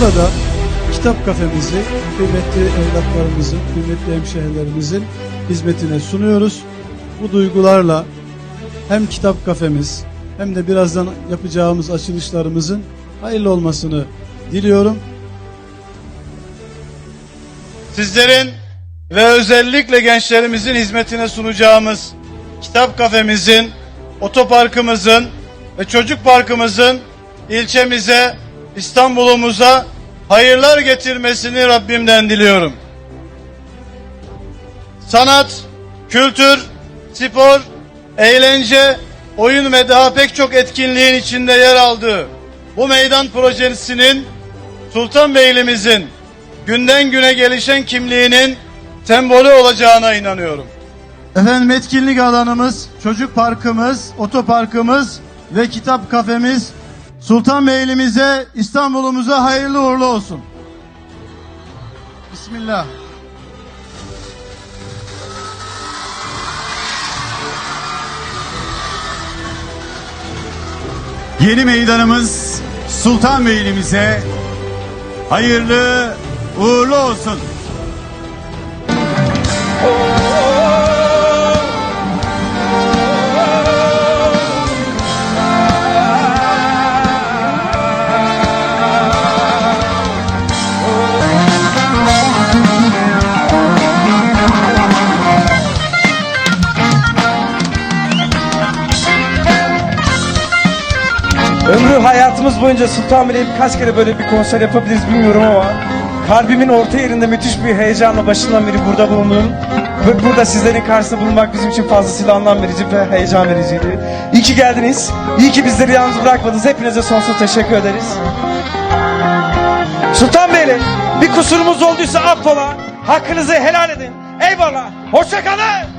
Burada kitap kafemizi kıymetli evlatlarımızın, kıymetli hemşehrilerimizin hizmetine sunuyoruz. Bu duygularla hem kitap kafemiz hem de birazdan yapacağımız açılışlarımızın hayırlı olmasını diliyorum. Sizlerin ve özellikle gençlerimizin hizmetine sunacağımız kitap kafemizin, otoparkımızın ve çocuk parkımızın ilçemize, İstanbul'umuza hayırlar getirmesini Rabbimden diliyorum. Sanat, kültür, spor, eğlence, oyun ve daha pek çok etkinliğin içinde yer aldığı bu meydan projesinin Sultanbeyli'mizin günden güne gelişen kimliğinin sembolü olacağına inanıyorum. Efendim etkinlik alanımız, çocuk parkımız, otoparkımız ve kitap kafemiz Sultanbeyli'mize, İstanbul'umuza hayırlı uğurlu olsun. Bismillah. Yeni meydanımız Sultanbeyli'mize hayırlı uğurlu olsun. Ömrü hayatımız boyunca Sultanbeyli'ye birkaç kere böyle bir konser yapabiliriz bilmiyorum ama kalbimin orta yerinde müthiş bir heyecanla başından beri burada bulundum. Ve burada sizlerin karşısında bulunmak bizim için fazlasıyla anlam verici ve heyecan vericiydi. İyi ki geldiniz. İyi ki bizleri yalnız bırakmadınız. Hepinize sonsuz teşekkür ederiz. Sultanbeyli bir kusurumuz olduysa affola. Hakkınızı helal edin. Eyvallah. Hoşça kalın.